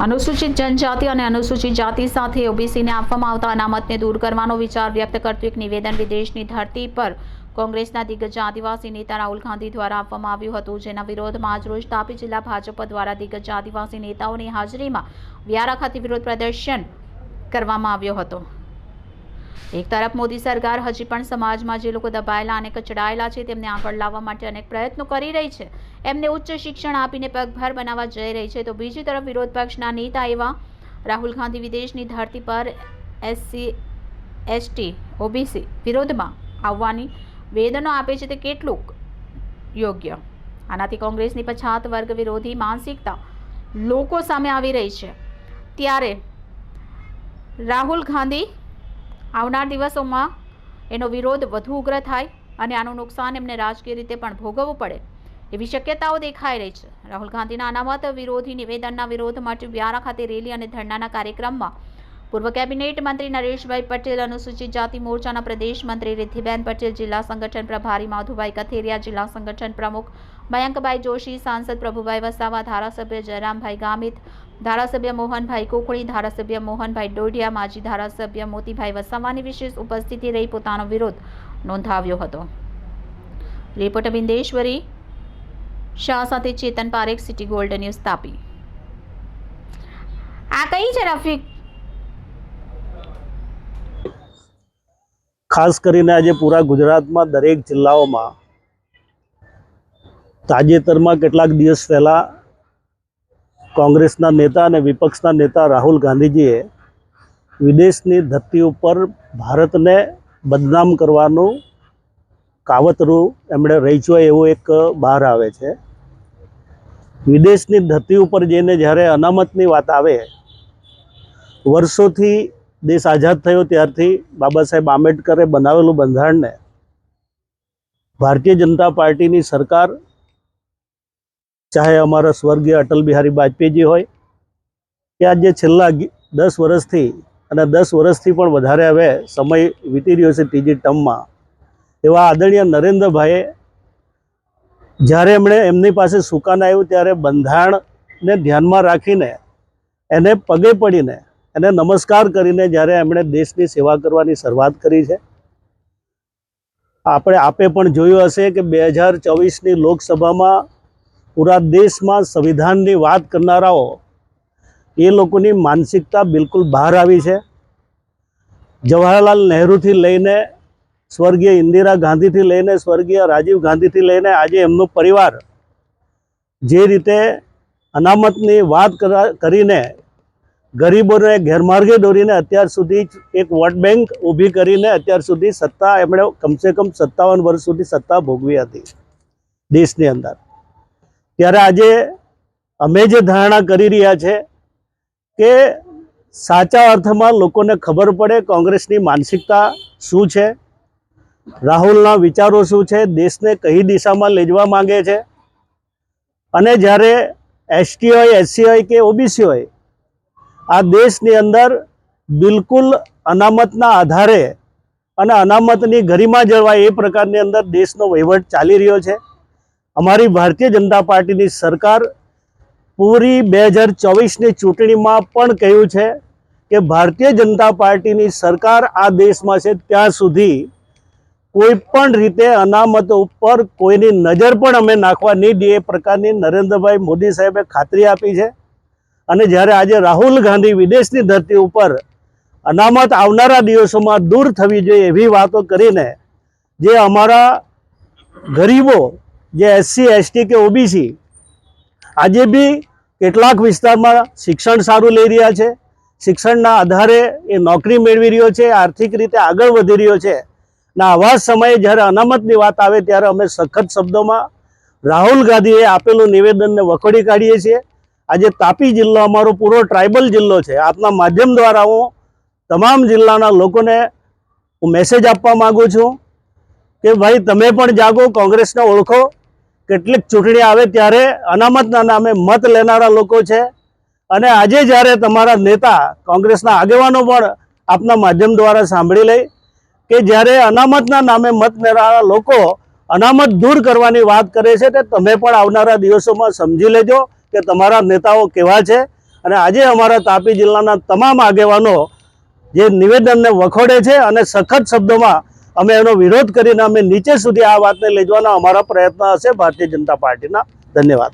અનુસૂચિત જનજાતિ અને અનુસૂચિત જાતિ સાથે ઓબીસીને આપવામાં આવતા અનામતને દૂર કરવાનો વિચાર વ્યક્ત કરતું એક નિવેદન વિદેશની ધરતી પર કોંગ્રેસના દિગ્ગજ આદિવાસી નેતા રાહુલ ગાંધી દ્વારા આપવામાં આવ્યું હતું, જેના વિરોધમાં આજરોજ તાપી જિલ્લા ભાજપ દ્વારા દિગ્ગજ આદિવાસી નેતાઓની હાજરીમાં વ્યારા ખાતે વિરોધ પ્રદર્શન કરવામાં આવ્યો હતો. એક તરફ મોદી સરકાર હજી પણ સમાજમાં જે લોકો દબાયેલા અને કચડાયેલા છે તેમને આગળ લાવવા માટે અનેક પ્રયત્નો કરી રહી છે એમને ઉચ્ચ શિક્ષણ આપીને પગભર બનાવવા જઈ રહી છે. તો બીજી તરફ વિરોધ પક્ષના નેતા એવા રાહુલ ગાંધી વિદેશની ધરતી પર એસસી, એસટી, ઓબીસી વિરોધમાં આવવાની વેદનો આપે છે તે કેટલુંક યોગ્ય? આનાથી કોંગ્રેસની પછાત વર્ગ વિરોધી માનસિકતા લોકો સામે આવી રહી છે. ત્યારે રાહુલ ગાંધી આવનાર દિવસોમાં એનો વિરોધ વધુ ઉગ્ર થાય અને આનું નુકસાન એમને રાજકીય રીતે પણ ભોગવવું પડે. એવી શક્યતાઓ દેખાઈ રહી છે. રાહુલ ગાંધીના અનામત વિરોધી નિવેદનના વિરોધ માટે વ્યારા ખાતે રેલી અને ધરણાના કાર્યક્રમમાં પૂર્વ કેબિનેટ મંત્રી નરેશભાઈ પટેલ, અનુસૂચિત જાતિ મોરચાના પ્રદેશ મંત્રી રિદ્ધિબેન પટેલ, જિલ્લા સંગઠન પ્રભારી માધુભાઈ કથેરિયા, જિલ્લા સંગઠન પ્રમુખ મયંકભાઈ જોશી, સાંસદ પ્રભુભાઈ વસાવા, ધારાસભ્ય જયરામભાઈ ગામિત, ધારાસભ્ય મોહનભાઈ કોકણી ધારાસભ્ય મોહનભાઈ ડોઢિયા, માજી ધારાસભ્ય મોતીભાઈ વસાવાની વિશેષ ઉપસ્થિતિ રહી પોતાનો વિરોધ નોંધાવ્યો હતો. રિપોર્ટર બિંદેશ્વરી શાહ સાથે Chetan Parekh city gold news Tapi. આ કઈ છે, રફીક? ખાસ કરીને આજે પૂરા ગુજરાતમાં દરેક જિલ્લાઓમાં તાજેતરમાં કેટલાક દિવસ પહેલાં કોંગ્રેસના નેતા અને વિપક્ષના નેતા રાહુલ ગાંધીજીએ વિદેશની ધરતી ઉપર ભારતને બદનામ કરવાનું કાવતરું એમણે રહીચ્યું એવું એક બહાર આવે છે. વિદેશની ધરતી ઉપર જઈને જ્યારે અનામતની વાત આવે, વર્ષોથી દેશ આઝાદ થયો ત્યારથી બાબા સાહેબ આંબેડકરે બનાવેલું બંધારણને ભારતીય જનતા પાર્ટીની સરકાર, ચાહે અમારા સ્વર્ગીય અટલ બિહારી વાજપેયીજી હોય, કે આજે છેલ્લા દસ વર્ષથી અને દસ વર્ષથી પણ વધારે હવે સમય વીતી રહ્યો છે ત્રીજી ટર્મમાં એવા આદરણીય નરેન્દ્રભાઈએ જ્યારે એમણે એમની પાસે સુકાન આવ્યું ત્યારે બંધારણને ધ્યાનમાં રાખીને એને પગે પડીને એને નમસ્કાર કરીને જ્યારે એમણે દેશની સેવા કરવાની શરૂઆત કરી છે. આપણે આપે પણ જોયું હશે કે બે હજાર ચોવીસની લોકસભામાં પૂરા દેશમાં સંવિધાનની વાત કરનારાઓ એ લોકોની માનસિકતા બિલકુલ બહાર આવી છે. જવાહરલાલ નહેરુથી લઈને સ્વર્ગીય ઇન્દિરા ગાંધીથી લઈને સ્વર્ગીય રાજીવ ગાંધીથી લઈને આજે એમનો પરિવાર જે રીતે અનામતની વાત કરા- કરીને ગરીબોને ગેરમાર્ગે દોરીને અત્યાર સુધી એક વોટ બેંક ઊભી કરીને અત્યાર સુધી સત્તા, એમણે કમસે કમ સત્તાવન વર્ષ સુધી સત્તા ભોગવી હતી દેશની અંદર. ત્યારે આજે અમે જે ધારણા કરી રહ્યા છે કે સાચા અર્થમાં લોકોને ખબર પડે કોંગ્રેસની માનસિકતા શું છે રાહુલના વિચારો શું છે? દેશને કઈ દિશામાં લઈ જવા માગે છે? અને જ્યારે એસટી હોય એસસી હોય કે ઓબીસી હોય આ દેશની અંદર બિલકુલ અનામતના આધારે અને અનામતની ગરિમા જળવાય એ પ્રકારની અંદર દેશનો વહીવટ ચાલી રહ્યો છે. અમારી ભારતીય જનતા પાર્ટીની સરકાર પૂરી બે હજાર ચોવીસની ચૂંટણીમાં પણ કહ્યું છે કે ભારતીય જનતા પાર્ટીની સરકાર આ દેશમાં છે ત્યાં સુધી કોઈ પણ રીતે અનામતો ઉપર કોઈની નજર પણ અમે નાખવા નહીં દઈએ પ્રકારની નરેન્દ્રભાઈ મોદી સાહેબે ખાતરી આપી છે. અને જ્યારે આજે રાહુલ ગાંધી વિદેશની ધરતી ઉપર અનામત આવનારા દિવસોમાં દૂર થવી જોઈએ એવી વાતો કરીને જે અમારા ગરીબો, જે એસસી એસટી કે ઓબીસી આજે બી કેટલાક વિસ્તારમાં શિક્ષણ સારું લઈ રહ્યા છે. શિક્ષણના આધારે એ નોકરી મેળવી રહ્યો છે, આર્થિક રીતે આગળ વધી રહ્યો છે. ને, આવા સમયે જ્યારે અનામતની વાત આવે ત્યારે અમે સખત શબ્દોમાં રાહુલ ગાંધીએ આપેલું નિવેદનને વખોડી કાઢીએ છીએ. આજે તાપી જિલ્લો, અમારો પૂરો ટ્રાઇબલ જિલ્લો છે. આપના માધ્યમ દ્વારા હું તમામ જિલ્લાના લોકોને હું મેસેજ આપવા માગું છું કે ભાઈ, તમે પણ જાગો, કોંગ્રેસને ઓળખો. કેટલીક ચૂંટણી આવે ત્યારે અનામતના નામે મત લેનારા લોકો છે. અને આજે જ્યારે તમારા નેતા કોંગ્રેસના આગેવાનો પણ આપના માધ્યમ દ્વારા સાંભળી લઈ કે જ્યારે અનામતના નામે મત લેનારા લોકો અનામત દૂર કરવાની વાત કરે છે, તે તમે પણ આવનારા દિવસોમાં સમજી લેજો કે તમારા નેતાઓ કેવા છે. અને આજે અમારા તાપી જિલ્લાના તમામ આગેવાનો જે નિવેદનને વખોડે છે અને સખત શબ્દોમાં અમે એનો વિરોધ કરીને અમે નીચે સુધી આ વાતને લઈ જવાના અમારા પ્રયત્ન હશે. ભારતીય જનતા પાર્ટીના. ધન્યવાદ.